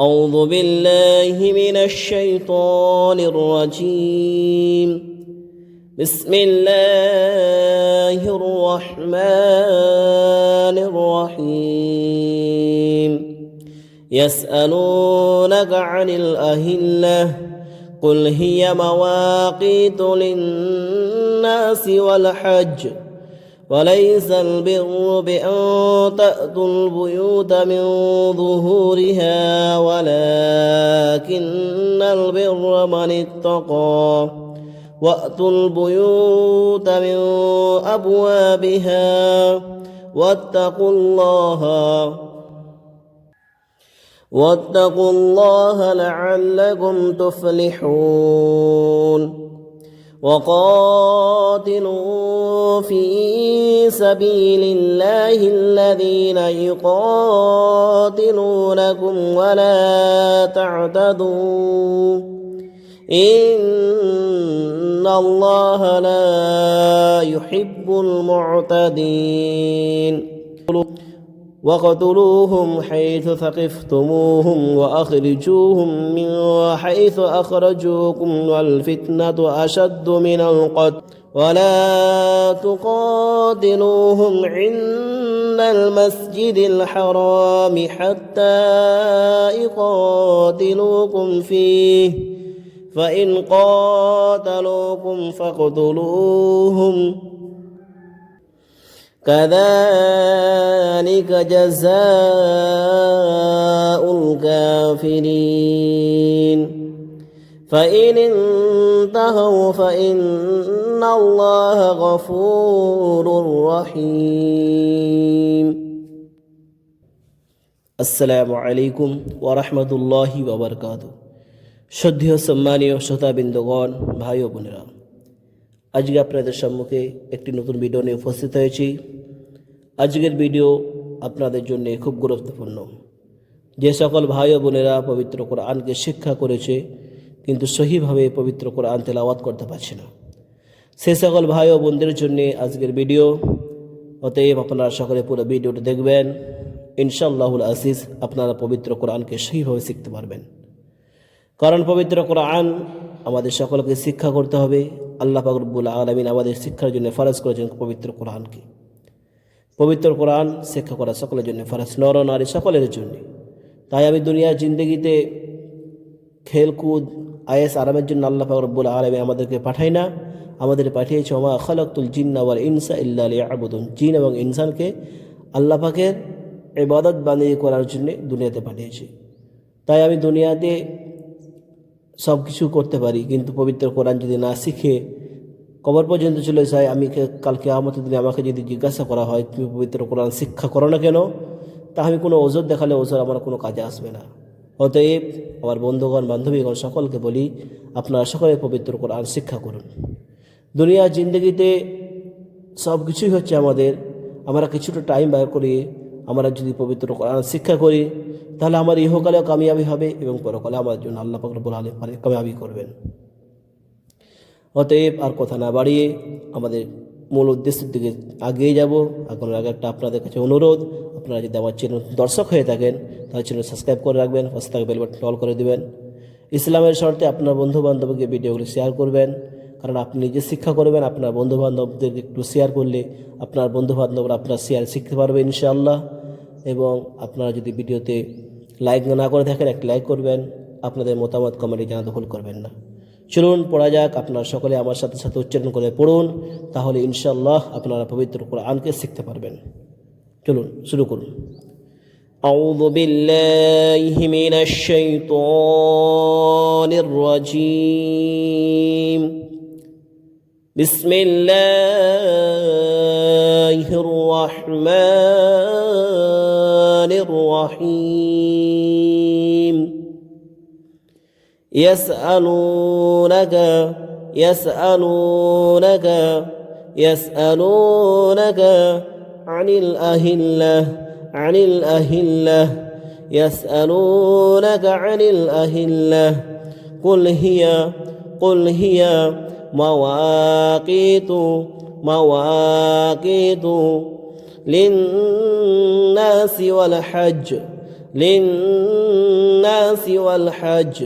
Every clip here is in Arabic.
أعوذ بالله من الشيطان الرجيم. بسم الله الرحمن الرحيم. يسألونك عن الأهلة قل هي مواقيت للناس والحج. وليس البر بأن تأتوا البيوت من ظهورها ولكن البر من اتقى. وأتوا البيوت من أبوابها واتقوا الله. واتقوا الله لعلكم تفلحون. وقاتلوا في سبيل الله الذين يقاتلونكم ولا تعتدوا. إن الله لا يحب المعتدين. وقتلوهم حيث ثقفتموهم وأخرجوهم من حيث أخرجوكم والفتنة أشد من القتل ولا تقاتلوهم عند المسجد الحرام حتى يقاتلوكم فيه فإن قاتلوكم فاقتلوهم كذلك جزاء الكافرين فإن انتهوا فإن الله غفور رحيم আসসালামু আলাইকুম ওরহমতুল্লাহি বাবরকাত শ্রদ্ধেয় সম্মানীয় শ্রোতাবৃন্দগণ ভাই ও বোনেরা আজকে আপনাদের সম্মুখে একটি নতুন ভিডিও নিয়ে উপস্থিত হয়েছি। আজকের ভিডিও আপনাদের জন্য খুব গুরুত্বপূর্ণ। যে সকল ভাই ও বোনেরা পবিত্র কোরআনকে শিক্ষা করেছে, কিন্তু সহিভাবে পবিত্র কোরআন তেলাওয়াত করতে পারছে না। সে সকল ভাই ও বোনদের জন্যে আজকের ভিডিও অতএব আপনারা সকলে পুরো ভিডিওটা দেখবেন। ইনশাআল্লাহুল আসিস আপনারা পবিত্র কোরআনকে সহিভাবে শিখতে পারবেন। কারণ পবিত্র কোরআন আমাদের সকলকে শিক্ষা করতে হবে আল্লাহ পাকরবুল আলমিন আমাদের শিক্ষার জন্য ফরজ করেছেন পবিত্র কোরআনকে। পবিত্র কোরআন শিক্ষা করা সকলের জন্য ফরজ, নর নারী সকলের জন্য। তাই আমি দুনিয়ার জিন্দগিতে খেলকুদ আয়েস আরামের জন্য আল্লাহ পাকরবুল আলমী আমাদেরকে পাঠাই না। আমাদের পাঠিয়েছে, ওমা খালাকুল জিন্নাওয়াল ইনসা ইল্লা আবুদুন জিন এবং ইনসানকে আল্লাহ পাকের এবাদত বানিয়ে করার জন্য দুনিয়াতে পাঠিয়েছি। তাই আমি দুনিয়াতে সব কিছু করতে পারি, কিন্তু পবিত্র কোরআন যদি না শিখে, কবর পর্যন্ত চলে যায়, আমি কালকে আমাদের দিনে আমাকে যদি জিজ্ঞাসা করা হয়, তুমি পবিত্র কোরআন শিক্ষা করো না কেন? তা আমি কোনো ওজোর দেখালে ওজোর আমার কোনো কাজে আসবে না। অতএব আমার বন্ধুগণ, বান্ধবীগণ, সকলকে বলি, আপনারা সকলে পবিত্র কোরআন শিক্ষা করুন। দুনিয়ার জিন্দগিতে সব কিছুই হচ্ছে আমাদের, আমরা কিছুটা টাইম বার করি আমরা যদি পবিত্র শিক্ষা করি, তাহলে আমার ইহকালেও কামিয়াবি হবে এবং পরকালে আমার জন্য আল্লাহ পাকরবুল আলম কামিয়াবি করবেন। অতএব আর কথা না বাড়িয়ে আমাদের মূল উদ্দেশ্যের দিকে আগিয়ে যাব। এখন আগে একটা আপনাদের কাছে অনুরোধ, আপনারা যদি আমার চ্যানেল দর্শক হয়ে থাকেন, তাহলে চ্যানেল সাবস্ক্রাইব করে রাখবেন, পাশে থাকা বেল বাটন করে দেবেন। ইসলামের শর্তে আপনার বন্ধু বান্ধবকে ভিডিওগুলি শেয়ার করবেন, কারণ আপনি নিজে শিক্ষা করবেন, আপনার বন্ধু বান্ধবদেরকে একটু শেয়ার করলে আপনার বন্ধু বান্ধবরা আপনার শেয়ার শিখতে পারবে ইনশাআল্লাহ। এবং আপনারা যদি ভিডিওতে লাইক না করে থাকেন একটা লাইক করবেন আপনাদের মতামত কমেন্টে জানাতে ভুল করবেন না চলুন পড়া যাক আপনারা সকলে আমার সাথে সাথে উচ্চারণ করে পড়ুন তাহলে ইনশাল্লাহ আপনারা পবিত্র কোরআনকে শিখতে পারবেন চলুন শুরু করুন أعوذ بالله من الشيطان الرجيم بسم الله الرحمن الرحيم. يسألونك يسألونك يسألونك عن الأهلة عن الأهلة. يسألونك عن الأهلة. قل هي قل هي مواقيت مواقيت. للناس والحج للناس والحج.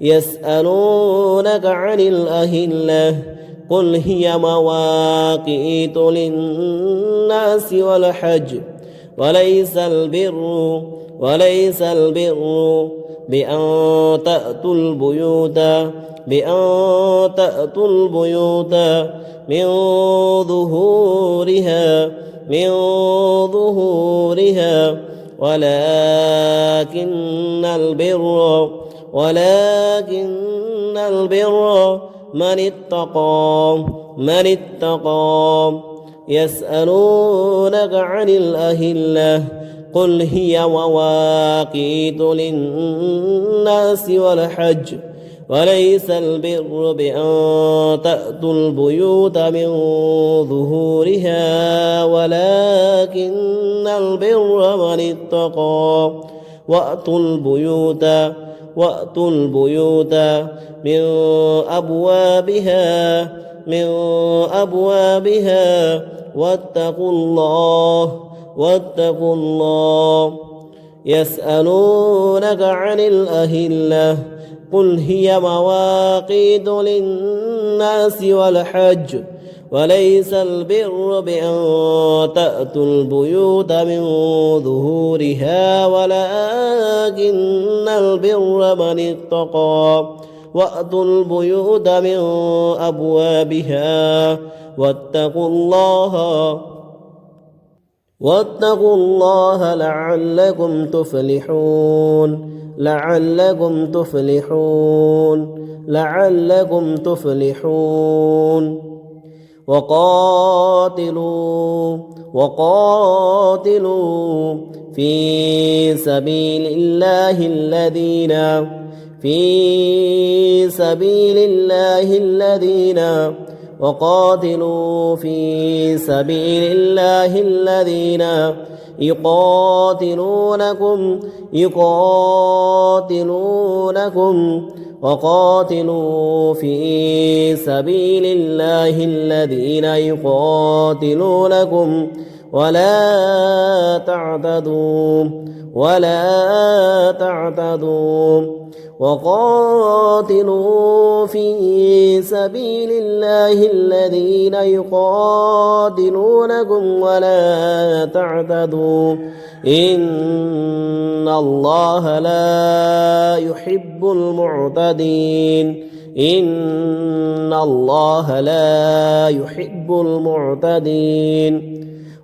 يسألونك عن الأهلة قل هي مواقيت للناس والحج. وليس البر وليس البر بأن تأتوا البيوت بأن تأتوا البيوت من ظهورها. من ظهورها ولكن البر ولكن البر. من اتقى من اتقى. يسألونك عن الأهلة قل هي مواقيت للناس والحج. وليس البر بأن تأتوا البيوت من ظهورها ولكن البر من اتقى. وأتوا البيوت وأتوا البيوت من أبوابها من أبوابها. واتقوا الله واتقوا الله. يسألونك عن الأهلة قل هي مواقيت للناس والحج وليس البر بأن تأتوا البيوت من ظهورها ولكن البر من اتقى وأتوا البيوت من أبوابها. واتقوا الله واتقوا الله لعلكم تفلحون. لعلكم تفلحون لعلكم تفلحون. وقاتلوا وقاتلوا في سبيل الله الذين في سبيل الله الذين وقاتلوا في سبيل الله الذين يقاتلونكم يقاتلونكم وقاتلوا في سبيل الله الذين يقاتلونكم. ولا تعتدوا ولا تعتدوا. وقاتلوا في سبيل الله الذين يقاتلونكم ولا تعتدوا. إن الله لا يحب المعتدين. إن الله لا يحب المعتدين.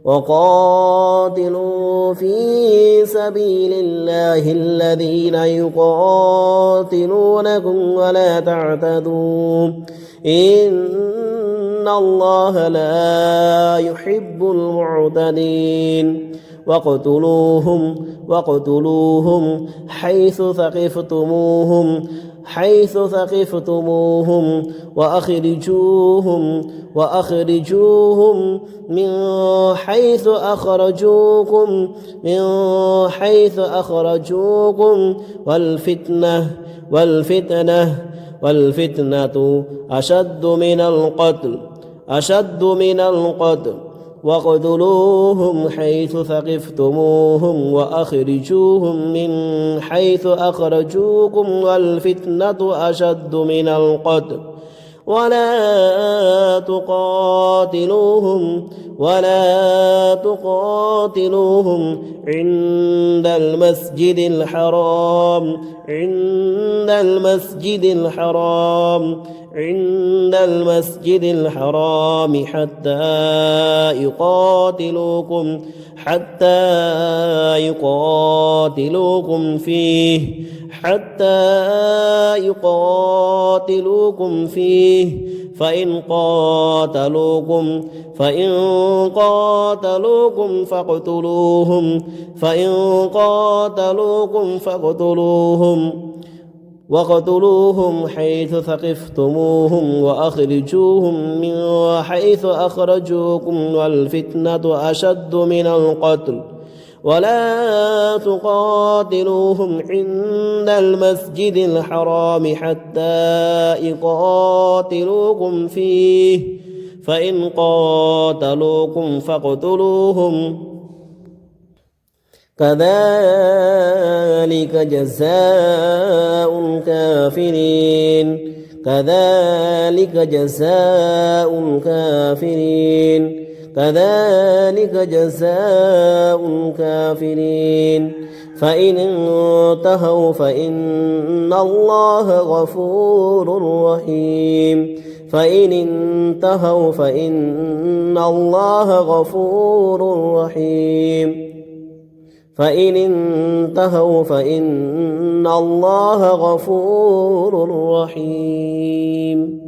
وقاتلوا في سبيل الله الذين يقاتلونكم ولا تعتدوا. إن الله لا يحب المعتدين. واقتلوهم واقتلوهم حيث ثقفتموهم. حيث ثقفتموهم وأخرجوهم وأخرجوهم من حيث أخرجوكم من حيث أخرجوكم والفتنة والفتنة والفتنة أشد من القتل أشد من القتل واقتلوهم حيث ثقفتموهم وأخرجوهم من حيث أخرجوكم والفتنة أشد من القتل. ولا تقاتلوهم ولا تقاتلوهم عند المسجد الحرام عند المسجد الحرام عند المسجد الحرام حتى يقاتلوكم حتى يقاتلوكم فيه حتى يقاتلوكم فيه. فإن قاتلوكم فإن قاتلوكم فاقتلوهم فإن قاتلوكم فاقتلوهم. واقتلوهم حيث ثقفتموهم وأخرجوهم من حيث أخرجوكم والفتنة أشد من القتل ولا تقاتلوهم عند المسجد الحرام حتى يقاتلوكم فيه فإن قاتلوكم فاقتلوهم كذلك جزاء الكافرين. كذلك جزاء الكافرين. كذلك جزاء الكافرين. فإن انتهوا فإن الله غفور رحيم. فإن انتهوا فإن الله غفور رحيم. فإن انتهوا فإن الله غفور رحيم.